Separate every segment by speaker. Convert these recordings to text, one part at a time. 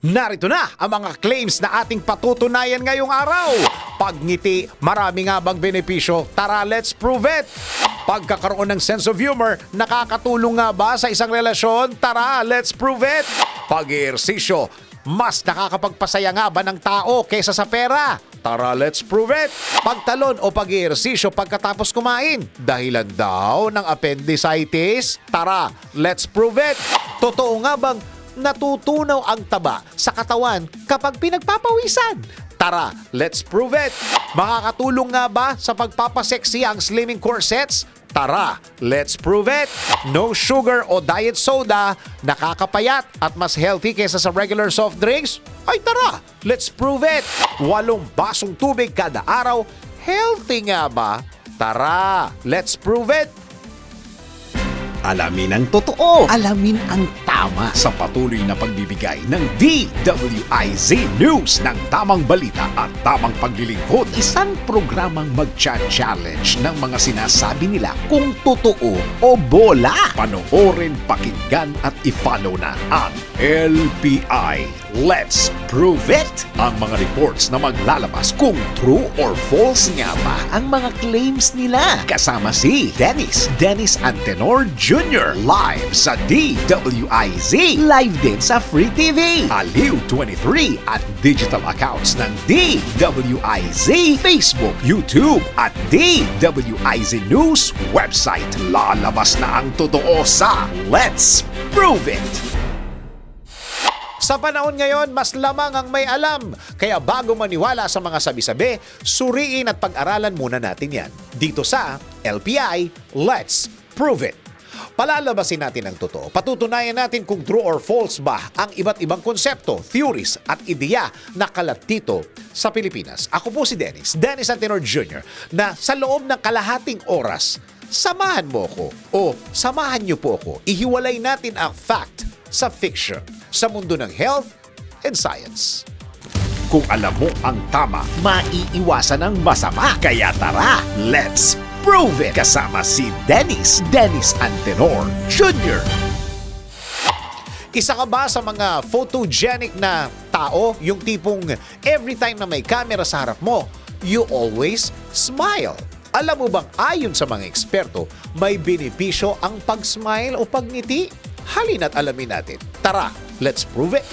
Speaker 1: Narito na ang mga claims na ating patutunayan ngayong araw. Pagngiti, marami nga bang benepisyo? Tara, let's prove it! Pagkakaroon ng sense of humor, nakakatulong nga ba sa isang relasyon? Tara, let's prove it! Pag-ehersisyo, mas nakakapagpasaya nga ba ng tao kaysa sa pera? Tara, let's prove it! Pagtalon o pag-ehersisyo pagkatapos kumain, dahilan daw ng appendicitis? Tara, let's prove it! Totoo nga bang natutunaw ang taba sa katawan kapag pinagpapawisan? Tara, let's prove it! Makakatulong nga ba sa pagpapaseksi ang slimming corsets? Tara, let's prove it! No sugar o diet soda, nakakapayat at mas healthy kaysa sa regular soft drinks? Ay tara, let's prove it! Walong basong tubig kada araw, healthy nga ba? Tara, let's prove it!
Speaker 2: Alamin ang totoo. Alamin ang tama sa patuloy na pagbibigay ng DWIZ News ng tamang balita at tamang paglilingkod. Isang programang mag-challenge ng mga sinasabi nila kung totoo o bola. Panoorin, pakinggan at i-follow na ang LPI. Let's prove it! Ang mga reports na maglalabas kung true or false nga ba ang mga claims nila. Kasama si Dennis, Dennis Antenor Jr. Live sa DWIZ. Live din sa Free TV. Aliw 23 at digital accounts ng DWIZ. Facebook, YouTube at DWIZ News website. Lalabas na ang totoo sa Let's Prove It!
Speaker 1: Sa panahon ngayon, mas lamang ang may alam. Kaya bago maniwala sa mga sabi-sabi, suriin at pag-aralan muna natin yan. Dito sa LPI, Let's Prove It. Palalabasin natin ang totoo. Patutunayan natin kung true or false ba ang iba't ibang konsepto, theories at ideya na kalat dito sa Pilipinas. Ako po si Dennis, Dennis Antenor Jr. na sa loob ng kalahating oras, samahan mo ko o samahan niyo po ako. Ihiwalay natin ang fact sa fiction sa mundo ng health and science.
Speaker 2: Kung alam mo ang tama, maiiwasan ang masama. Kaya tara, let's prove it! Kasama si Dennis, Dennis Antenor Jr.
Speaker 1: Isa ka ba sa mga photogenic na tao, yung tipong every time na may camera sa harap mo, you always smile? Alam mo bang ayon sa mga eksperto, may benepisyo ang pag-smile o pagngiti? Halina't alamin natin. Tara, let's prove it!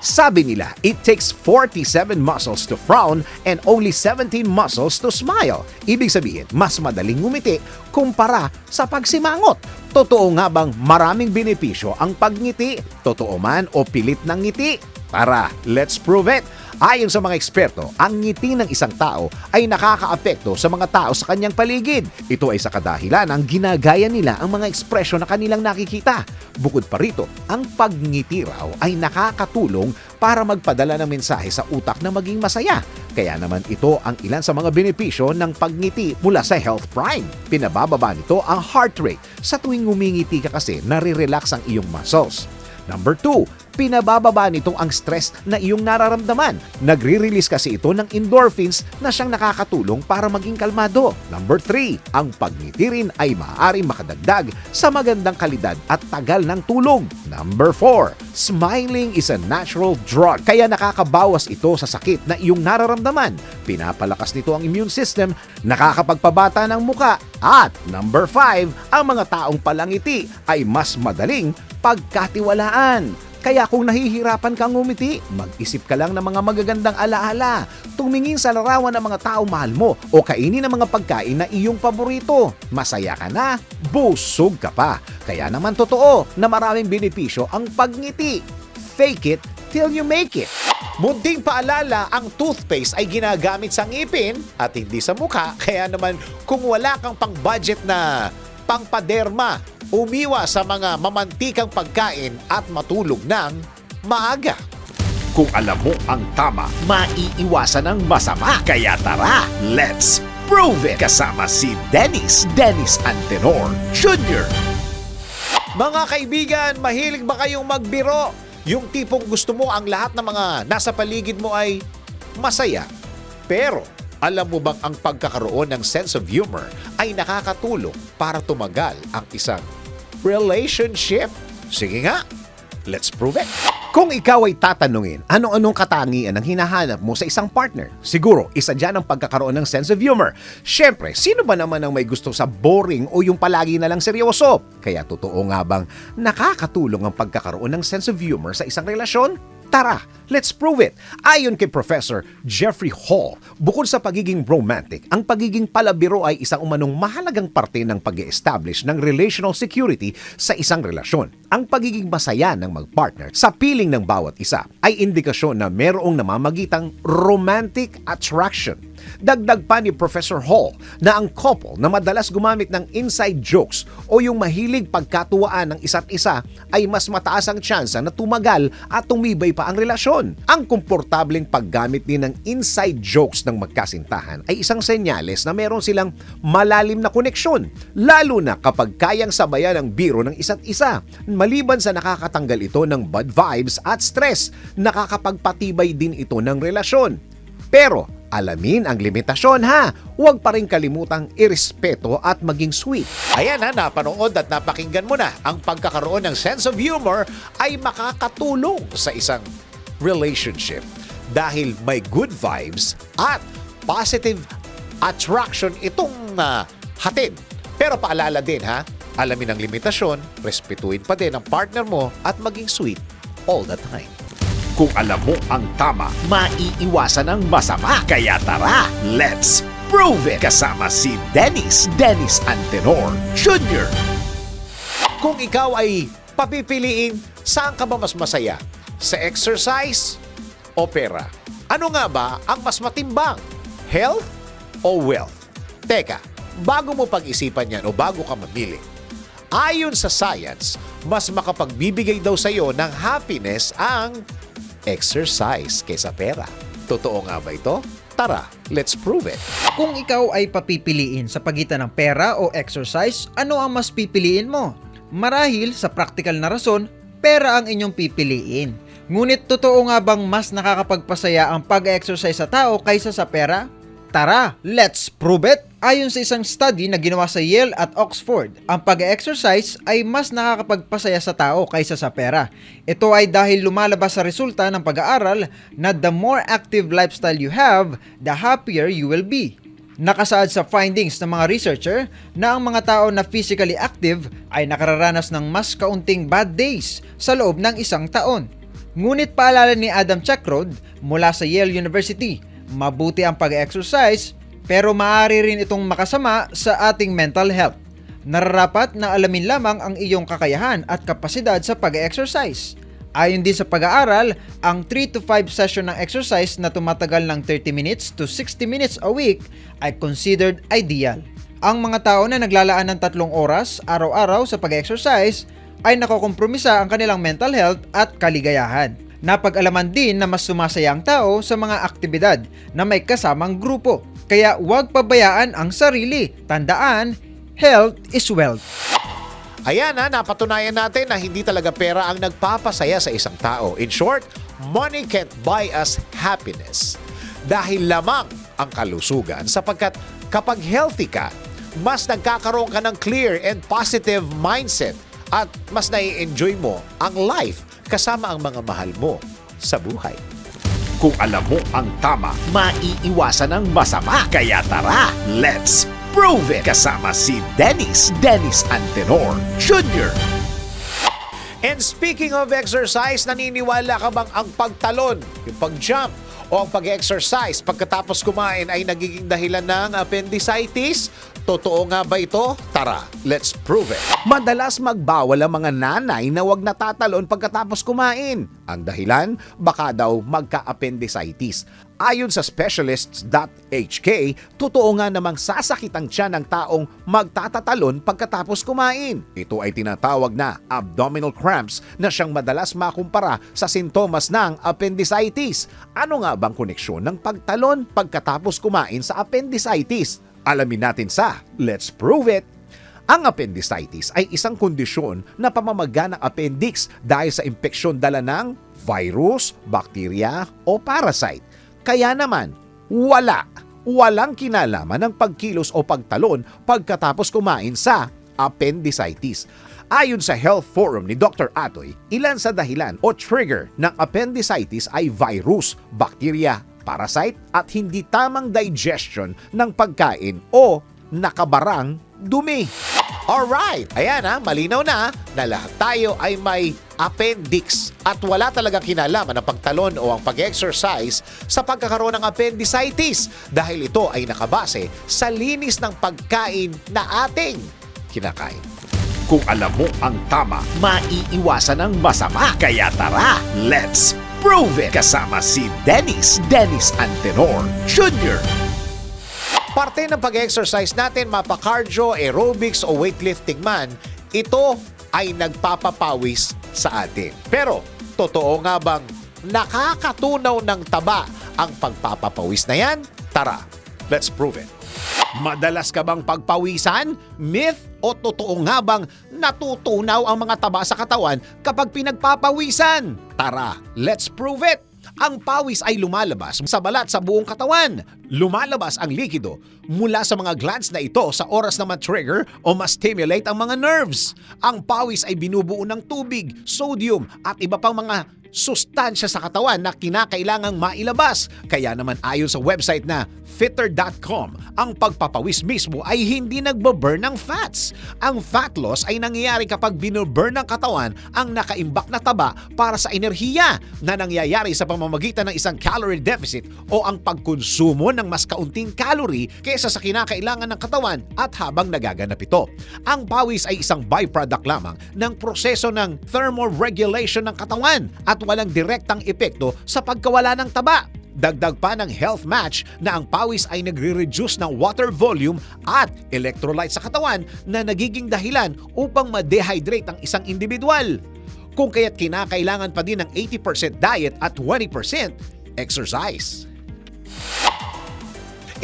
Speaker 2: Sabi nila, it takes 47 muscles to frown and only 17 muscles to smile. Ibig sabihin, mas madaling ngumiti kumpara sa pagsimangot. Totoo nga bang maraming benepisyo ang pagngiti? Totoo man o pilit ng ngiti? Tara, let's prove it! Ayon sa mga eksperto, ang ngiti ng isang tao ay nakakaapekto sa mga tao sa kanyang paligid. Ito ay sa kadahilan ng ginagaya nila ang mga ekspresyon na kanilang nakikita. Bukod pa rito, ang pagngiti raw ay nakakatulong para magpadala ng mensahe sa utak na maging masaya. Kaya naman ito ang ilan sa mga benepisyo ng pagngiti mula sa Health Prime. Pinabababa nito ang heart rate. Sa tuwing ngumingiti ka kasi, nare-relax ang iyong muscles. Number 2, pinabababa nito ang stress na iyong nararamdaman. Nagre-release kasi ito ng endorphins na siyang nakakatulong para maging kalmado. Number 3, ang pagngiti rin ay maaaring makadagdag sa magandang kalidad at tagal ng tulog. Number 4, smiling is a natural drug kaya nakakabawas ito sa sakit na iyong nararamdaman. Pinapalakas nito ang immune system, nakakapagpabata ng muka. At number 5, ang mga taong palangiti ay mas madaling pagkatiwalaan. Kaya kung nahihirapan kang ngumiti, mag-isip ka lang ng mga magagandang alaala. Tumingin sa larawan ng mga tao mahal mo o kainin ang mga pagkain na iyong paborito. Masaya ka na, busog ka pa. Kaya naman totoo na maraming benepisyo ang pagngiti. Fake it till you make it.
Speaker 1: Munting paalala, ang toothpaste ay ginagamit sa ngipin at hindi sa mukha. Kaya naman kung wala kang pang-budget na pangpaderma, umiwa sa mga mamantikang pagkain at matulog ng maaga.
Speaker 2: Kung alam mo ang tama, maiiwasan ang masama. Kaya tara, let's prove it! Kasama si Dennis, Dennis Antenor Jr.
Speaker 1: Mga kaibigan, mahilig ba kayong magbiro? Yung tipong gusto mo ang lahat ng mga nasa paligid mo ay masaya. Pero alam mo bang ang pagkakaroon ng sense of humor ay nakakatulong para tumagal ang isang relationship? Sige nga, let's prove it.
Speaker 2: Kung ikaw ay tatanungin, ano-anong katangian ang hinahanap mo sa isang partner? Siguro, isa dyan ang pagkakaroon ng sense of humor. Siyempre, sino ba naman ang may gusto sa boring o yung palagi na lang seryoso? Kaya totoo nga bang nakakatulong ang pagkakaroon ng sense of humor sa isang relasyon? Tara, let's prove it. Ayon kay Professor Jeffrey Hall, bukod sa pagiging romantic, ang pagiging palabiro ay isang umanong mahalagang parte ng pag establish ng relational security sa isang relasyon. Ang pagiging masaya ng magpartner sa piling ng bawat isa ay indikasyon na merong namamagitang romantic attraction. Dagdag pa ni Professor Hall na ang couple na madalas gumamit ng inside jokes o yung mahilig pagkatuwaan ng isa't isa ay mas mataas ang tsansa na tumagal at tumibay pa ang relasyon. Ang komportableng paggamit din ng inside jokes ng magkasintahan ay isang senyales na meron silang malalim na koneksyon, lalo na kapag kayang sabayan ang biro ng isa't isa. Maliban sa nakakatanggal ito ng bad vibes at stress, nakakapagpatibay din ito ng relasyon. Pero alamin ang limitasyon ha. Huwag pa rin kalimutang irespeto at maging sweet.
Speaker 1: Ayan ha, napanood at napakinggan mo na. Ang pagkakaroon ng sense of humor ay makakatulong sa isang relationship dahil may good vibes at positive attraction itong ah, hatid. Pero paalala din ha, alamin ang limitasyon, respetuin pa din ang partner mo at maging sweet all the time.
Speaker 2: Kung alam mo ang tama, maiiwasan ang masama. Kaya tara, let's prove it! Kasama si Dennis, Dennis Antenor Jr.
Speaker 1: Kung ikaw ay papipiliin, saan ka ba mas masaya? Sa exercise o pera? Ano nga ba ang mas matimbang? Health o wealth? Teka, bago mo pag-isipan yan o bago ka mamili, ayon sa science, mas makapagbibigay daw sa'yo ng happiness ang exercise kaysa pera. Totoo nga ba ito? Tara, let's prove it.
Speaker 3: Kung ikaw ay papipiliin sa pagitan ng pera o exercise, ano ang mas pipiliin mo? Marahil sa praktikal na rason, pera ang inyong pipiliin. Ngunit totoo nga bang mas nakakapagpasaya ang pag-exercise sa tao kaysa sa pera? Tara, let's prove it! Ayon sa isang study na ginawa sa Yale at Oxford, ang pag-exercise ay mas nakakapagpasaya sa tao kaysa sa pera. Ito ay dahil lumalabas sa resulta ng pag-aaral na the more active lifestyle you have, the happier you will be. Nakasaad sa findings ng mga researcher na ang mga tao na physically active ay nakararanas ng mas kaunting bad days sa loob ng isang taon. Ngunit paalala ni Adam Chakrod mula sa Yale University, mabuti ang pag-exercise pero maaari rin itong makasama sa ating mental health. Nararapat na alamin lamang ang iyong kakayahan at kapasidad sa pag-exercise. Ayon din sa pag-aaral, ang 3 to 5 session ng exercise na tumatagal ng 30 minutes to 60 minutes a week ay considered ideal. Ang mga tao na naglalaan ng tatlong oras araw-araw sa pag-exercise ay nakokompromisa ang kanilang mental health at kaligayahan. Napag-alaman din na mas sumasaya ang tao sa mga aktibidad na may kasamang grupo. Kaya huwag pabayaan ang sarili. Tandaan, health is wealth.
Speaker 1: Ayan na, napatunayan natin na hindi talaga pera ang nagpapasaya sa isang tao. In short, money can't buy us happiness. Dahil lamang ang kalusugan sapagkat kapag healthy ka, mas nagkakaroon ka ng clear and positive mindset at mas nai-enjoy mo ang life kasama ang mga mahal mo sa buhay.
Speaker 2: Kung alam mo ang tama, maiiwasan ang masama. Kaya tara, let's prove it! Kasama si Dennis, Dennis Antenor Jr.
Speaker 1: And speaking of exercise, naniniwala ka bang ang pagtalon, yung pag-jump, o ang pag-exercise pagkatapos kumain ay nagiging dahilan ng appendicitis? Totoo nga ba ito? Tara, let's prove it.
Speaker 2: Madalas magbawal ang mga nanay na wag natatalon pagkatapos kumain. Ang dahilan, baka daw magka-appendicitis. Ayon sa specialists.hk, totoo nga namang sasakit ang tiyan ng taong magtatatalon pagkatapos kumain. Ito ay tinatawag na abdominal cramps na siyang madalas makumpara sa sintomas ng appendicitis. Ano nga bang koneksyon ng pagtalon pagkatapos kumain sa appendicitis? Alamin natin sa Let's Prove It! Ang appendicitis ay isang kondisyon na pamamaga ng appendix dahil sa impeksyon dala ng virus, bakterya o parasite. Kaya naman, wala, walang kinalaman ng pagkilos o pagtalon pagkatapos kumain sa appendicitis. Ayon sa Health Forum ni Dr. Atoy, ilan sa dahilan o trigger ng appendicitis ay virus, bakterya, parasite at hindi tamang digestion ng pagkain o nakabarang dumi.
Speaker 1: Alright, ayan ha, malinaw na na lahat tayo ay may appendix at wala talaga kinalaman ang pagtalon o ang pag-exercise sa pagkakaroon ng appendicitis dahil ito ay nakabase sa linis ng pagkain na ating kinakain.
Speaker 2: Kung alam mo ang tama, maiiwasan ang masama. Kaya tara, let's prove it! Kasama si Dennis, Dennis Antenor Jr.
Speaker 1: Parte ng pag-exercise natin, mapa-cardio, aerobics o weightlifting man, ito ay nagpapapawis sa atin. Pero, totoo nga bang nakakatunaw ng taba ang pagpapapawis na yan? Tara, let's prove it.
Speaker 2: Madalas ka bang pagpawisan? Myth o totoo nga bang natutunaw ang mga taba sa katawan kapag pinagpapawisan? Tara, let's prove it! Ang pawis ay lumalabas sa balat sa buong katawan. Lumalabas ang likido mula sa mga glands na ito sa oras na ma-trigger o ma-stimulate ang mga nerves. Ang pawis ay binubuo ng tubig, sodium at iba pang mga sustansya sa katawan na kinakailangang mailabas. Kaya naman ayon sa website na fitter.com, ang pagpapawis mismo ay hindi nagbo-burn ng fats. Ang fat loss ay nangyayari kapag binoburn ng katawan ang nakaimbak na taba para sa enerhiya na nangyayari sa pamamagitan ng isang calorie deficit o ang pagkonsumo ng mas kaunting calorie kaysa sa kinakailangan ng katawan at habang nagaganap ito. Ang pawis ay isang byproduct lamang ng proseso ng thermoregulation ng katawan at walang direktang epekto sa pagkawala ng taba. Dagdag pa ng health match na ang pawis ay nagre-reduce ng water volume at electrolyte sa katawan na nagiging dahilan upang ma-dehydrate ang isang individual. Kung kaya't kinakailangan pa din ng 80% diet at 20% exercise.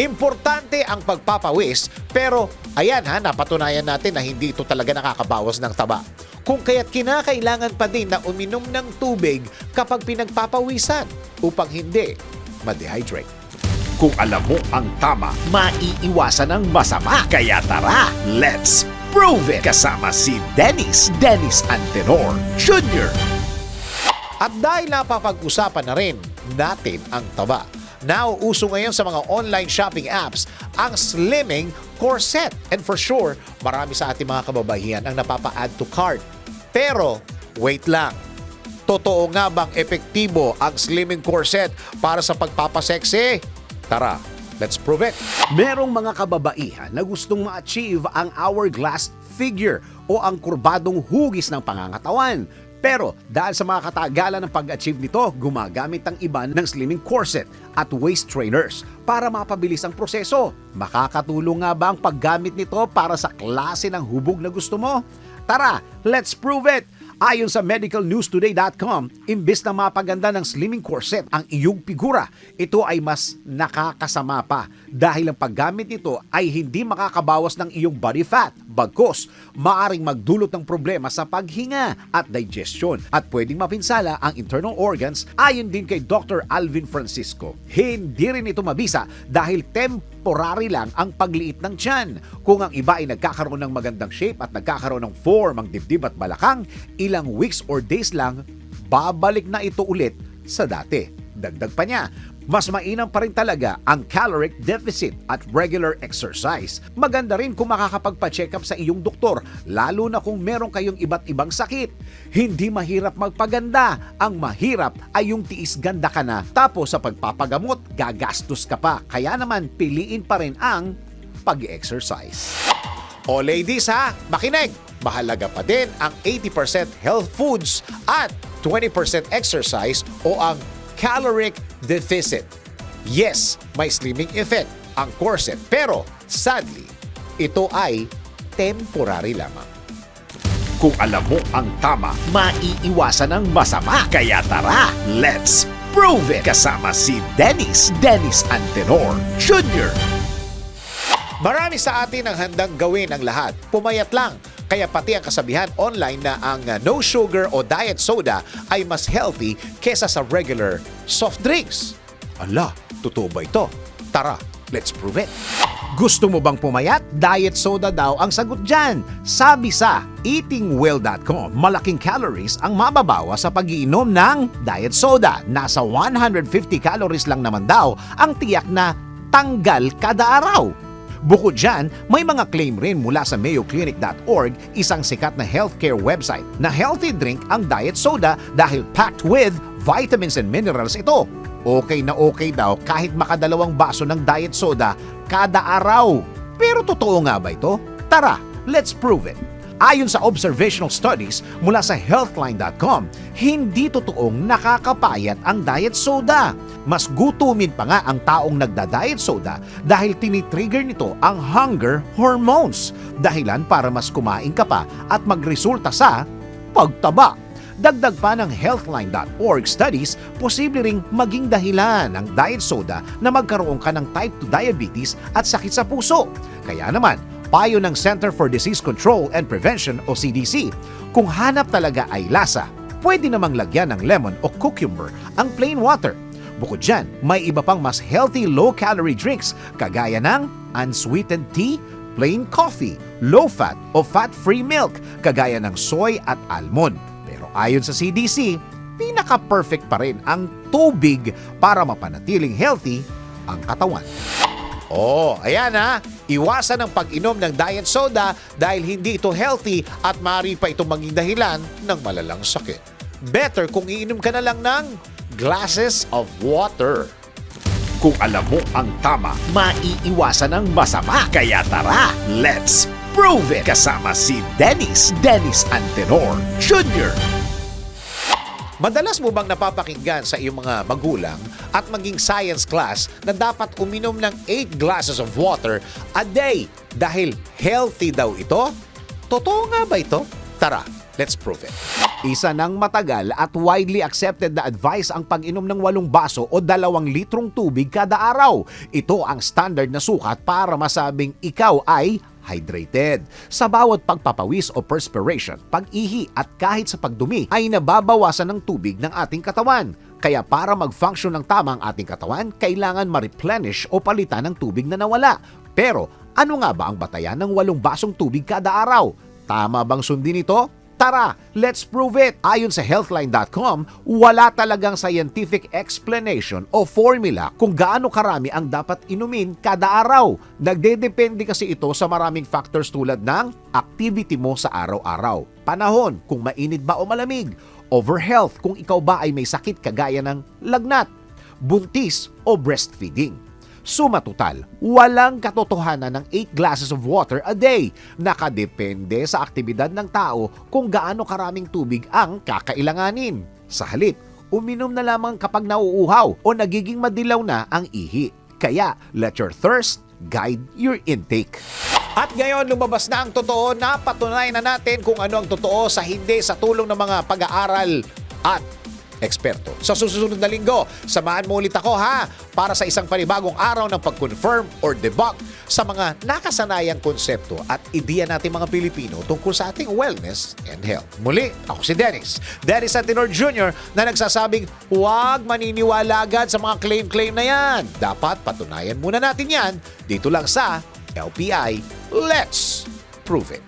Speaker 1: Importante ang pagpapawis pero ayan ha, napatunayan natin na hindi ito talaga nakakabawas ng taba. Kung kaya't kinakailangan pa din na uminom ng tubig kapag pinagpapawisan upang hindi ma-dehydrate.
Speaker 2: Kung alam mo ang tama, maiiwasan ang masama. Kaya tara, let's prove it! Kasama si Dennis, Dennis Antenor Jr.
Speaker 1: At dahil napapag-usapan na rin natin ang taba, nauuso ngayon sa mga online shopping apps ang slimming corset. And for sure, marami sa ating mga kababaihan ang napapa-add to cart. Pero, wait lang. Totoo nga bang epektibo ang slimming corset para sa pagpapaseksi? Tara, let's prove it.
Speaker 2: Merong mga kababaihan na gustong ma-achieve ang hourglass figure o ang kurbadong hugis ng pangangatawan. Pero dahil sa mga katagalan ng pag-achieve nito, gumagamit ang iba ng slimming corset at waist trainers para mapabilis ang proseso. Makakatulong nga ba ang paggamit nito para sa klase ng hubog na gusto mo? Tara, let's prove it! Ayon sa medicalnewstoday.com, imbes na mapaganda ng slimming corset ang iyong figura, ito ay mas nakakasama pa dahil ang paggamit nito ay hindi makakabawas ng iyong body fat. Bagkos, maaring magdulot ng problema sa paghinga at digestion at pwedeng mapinsala ang internal organs ayon din kay Dr. Alvin Francisco. Hindi rin ito mabisa dahil temporary lang ang pagliit ng tiyan. Kung ang iba ay nagkakaroon ng magandang shape at nagkakaroon ng form ang dibdib at balakang, ilang weeks or days lang, babalik na ito ulit sa dati. Dagdag pa niya, mas mainam pa rin talaga ang caloric deficit at regular exercise. Maganda rin kung makakapagpa-check up sa iyong doktor, lalo na kung meron kayong iba't ibang sakit. Hindi mahirap magpaganda. Ang mahirap ay yung tiis ganda ka na, tapos sa pagpapagamot, gagastos ka pa. Kaya naman, piliin pa rin ang pag-exercise.
Speaker 1: O ladies ha, makinig! Mahalaga pa din ang 80% health foods at 20% exercise o ang caloric deficit. Yes, may slimming effect ang corset pero sadly, ito ay temporary lamang.
Speaker 2: Kung alam mo ang tama, maiiwasan ang masama. Kaya tara, let's prove it! Kasama si Dennis, Dennis Antenor Jr.
Speaker 1: Marami sa atin ang handang gawin ang lahat. Pumayat lang. Kaya pati ang kasabihan online na ang uh, no sugar o diet soda ay mas healthy kesa sa regular soft drinks. Ala, totoo ba ito? Tara, let's prove it.
Speaker 2: Gusto mo bang pumayat? Diet soda daw ang sagot dyan. Sabi sa eatingwell.com, malaking calories ang mababawa sa pagiinom ng diet soda. Nasa 150 calories lang naman daw ang tiyak na tanggal kada araw. Bukod dyan, may mga claim rin mula sa mayoclinic.org, isang sikat na healthcare website, na healthy drink ang diet soda dahil packed with vitamins and minerals ito. Okay na okay daw kahit makadalawang baso ng diet soda kada araw. Pero totoo nga ba ito? Tara, let's prove it. Ayon sa observational studies mula sa healthline.com, hindi totoong nakakapayat ang diet soda. Mas gutumin pa nga ang taong nagda-diet soda dahil tinitrigger nito ang hunger hormones. Dahilan para mas kumain ka pa at magresulta sa pagtaba. Dagdag pa ng healthline.org studies, posible ring maging dahilan ng diet soda na magkaroon ka ng type 2 diabetes at sakit sa puso. Kaya naman, payo ng Center for Disease Control and Prevention o CDC, kung hanap talaga ay lasa, pwede namang lagyan ng lemon o cucumber ang plain water. Bukod dyan, may iba pang mas healthy low-calorie drinks kagaya ng unsweetened tea, plain coffee, low-fat o fat-free milk kagaya ng soy at almond. Pero ayon sa CDC, pinaka-perfect pa rin ang tubig para mapanatiling healthy ang katawan.
Speaker 1: Oh, ayan ha. Iwasan ang pag-inom ng diet soda dahil hindi ito healthy at maaari pa itong maging dahilan ng malalang sakit. Better kung iinom ka na lang ng glasses of water.
Speaker 2: Kung alam mo ang tama, maiiwasan ang masama. Kaya tara, let's prove it! Kasama si Dennis, Dennis Antenor Jr.
Speaker 1: Madalas mo bang napapakinggan sa iyong mga magulang at maging science class na dapat uminom ng 8 glasses of water a day dahil healthy daw ito? Totoo nga ba ito? Tara, let's prove it.
Speaker 2: Isa ng matagal at widely accepted na advice ang pag-inom ng walong baso o dalawang litrong tubig kada araw. Ito ang standard na sukat para masabing ikaw ay hydrated. Sa bawat pagpapawis o perspiration, pag-ihi at kahit sa pagdumi ay nababawasan ng tubig ng ating katawan. Kaya para mag-function ng tama ang ating katawan, kailangan ma-replenish o palitan ng tubig na nawala. Pero ano nga ba ang batayan ng walong basong tubig kada araw? Tama bang sundin ito? Tara, let's prove it! Ayon sa healthline.com, wala talagang scientific explanation o formula kung gaano karami ang dapat inumin kada araw. Nagdedepende kasi ito sa maraming factors tulad ng activity mo sa araw-araw, panahon kung mainit ba o malamig, over health kung ikaw ba ay may sakit kagaya ng lagnat, buntis o breastfeeding. Suma total, walang katotohanan ng 8 glasses of water a day. Nakadepende sa aktibidad ng tao kung gaano karaming tubig ang kakailanganin. Sa halip, uminom na lamang kapag nauuhaw o nagiging madilaw na ang ihi. Kaya, let your thirst guide your intake.
Speaker 1: At ngayon lumabas na ang totoo na patunay na natin kung ano ang totoo sa hindi sa tulong ng mga pag-aaral at eksperto. Sa susunod na linggo, samahan mo ulit ako ha para sa isang panibagong araw ng pag-confirm or debunk sa mga nakasanayang konsepto at ideya natin mga Pilipino tungkol sa ating wellness and health. Muli, ako si Dennis. Dennis Antinor Jr. na nagsasabing huwag maniniwala agad sa mga claim-claim na yan. Dapat patunayan muna natin yan dito lang sa LPI. Let's prove it.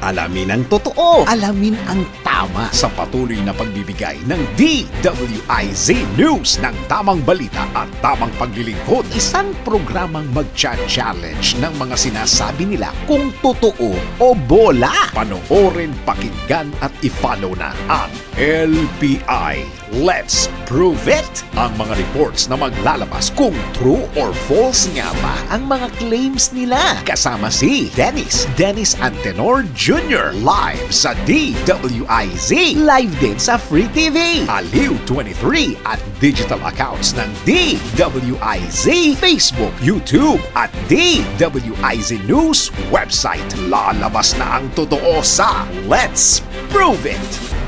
Speaker 2: Alamin ang totoo. Alamin ang tama sa patuloy na pagbibigay ng DWIZ News ng tamang balita at tamang paglilingkod. Isang programang mag-challenge ng mga sinasabi nila kung totoo o bola. Panoorin, pakinggan at i-follow na ang LPI. Let's prove it! Ang mga reports na maglalabas kung true or false nga ba ang mga claims nila. Kasama si Dennis, Dennis Antenor Jr. Live sa DWIZ. Live din sa Free TV. Aliw 23 at digital accounts ng DWIZ. Facebook, YouTube at DWIZ News website. Lalabas na ang totoo sa Let's Prove It!